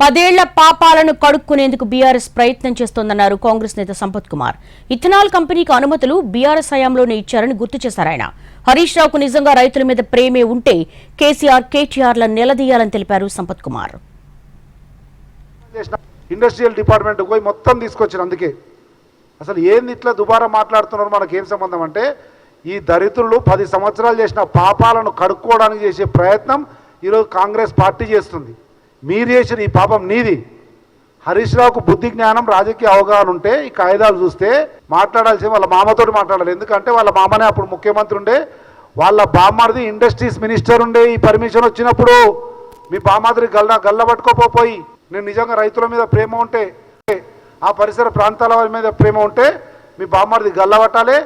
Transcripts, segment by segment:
పదేళ్ళ పాపాలను కడుక్కునేందుకు బీఆర్ఎస్ ప్రయత్నం చేస్తోందన్నారు కాంగ్రెస్ నేత సంపత్ కుమార్. ఇథనాల్ కంపెనీకి అనుమతులు బీఆర్ఎస్ హయాంలోనే ఇచ్చారని గుర్తు చేశారు ఆయన. హరీష్ రావుకు నిజంగా రైతుల మీద ప్రేమే ఉంటే కేసీఆర్ కేటీఆర్ల నిలదీయాలని తెలిపారు సంపత్ కుమార్. చేసిన ఇండస్ట్రియల్ డిపార్ట్మెంట్కి పోయి మొత్తం తీసుకొచ్చిన అందుకే. అసలు ఏంది ఇట్లా దుబారా మాట్లాడుతున్నారు మనకు ఏం సంబంధం అంటే ఈ దరిద్రులు పది సంవత్సరాలు చేసిన పాపాలను కడుక్కోవడానికి చేసే ప్రయత్నం ఈరోజు కాంగ్రెస్ పార్టీ చేస్తుంది. మీరు చేసిన ఈ పాపం నీది. హరీష్ రావుకు బుద్ధి జ్ఞానం రాజకీయ అవగాహన ఉంటే ఈ కాగితాలు చూస్తే మాట్లాడాల్సి వాళ్ళ మామతోటి మాట్లాడాలి. ఎందుకంటే వాళ్ళ మామనే అప్పుడు ముఖ్యమంత్రి ఉండే. వాళ్ళ బామ్మర్ది ఇండస్ట్రీస్ మినిస్టర్ ఉండే. ఈ పర్మిషన్ వచ్చినప్పుడు మీ బామ్మది గల్ల గల్ల పట్టుకోపోయి నేను నిజంగా రైతుల మీద ప్రేమ ఉంటే ఆ పరిసర ప్రాంతాల వారి మీద ప్రేమ ఉంటే మీ బామ్మర్ది గల్ల పట్టాలి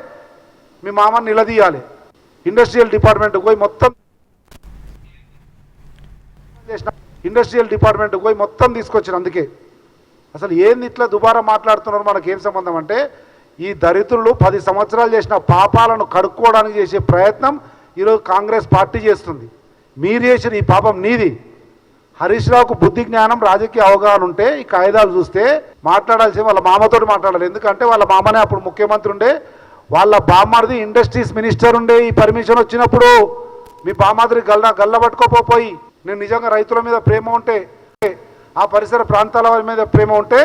మీ మామని నిలదీయాలి. ఇండస్ట్రియల్ డిపార్ట్మెంట్కి పోయి మొత్తం చేసిన ఇండస్ట్రియల్ డిపార్ట్మెంట్కి పోయి మొత్తం తీసుకొచ్చిన అందుకే. అసలు ఏంది ఇట్లా దుబారా మాట్లాడుతున్నారు మనకి ఏం సంబంధం అంటే ఈ దరిద్రులు పది సంవత్సరాలు చేసిన పాపాలను కడుక్కోవడానికి చేసే ప్రయత్నం ఈరోజు కాంగ్రెస్ పార్టీ చేస్తుంది. మీరు చేసిన ఈ పాపం నీది. హరీష్ రావుకు బుద్ధి జ్ఞానం రాజకీయ అవగాహన ఉంటే ఈ కాగితాలు చూస్తే మాట్లాడాల్సి వాళ్ళ మామతోటి మాట్లాడాలి. ఎందుకంటే వాళ్ళ మామనే అప్పుడు ముఖ్యమంత్రి ఉండే. వాళ్ళ బామ్మది ఇండస్ట్రీస్ మినిస్టర్ ఉండే. ఈ పర్మిషన్ వచ్చినప్పుడు మీ బామాదిరి గల్ల గల్ల పట్టుకోపోయి నేను నిజంగా రైతుల మీద ప్రేమ ఉంటే ఆ పరిసర ప్రాంతాల వారి మీద ప్రేమ ఉంటే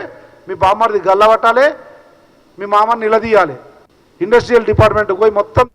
మీ బామ్మర్ది గల్లబట్టాలి మీ మామని నిలదీయాలి. ఇండస్ట్రియల్ డిపార్ట్మెంట్కి పోయి మొత్తం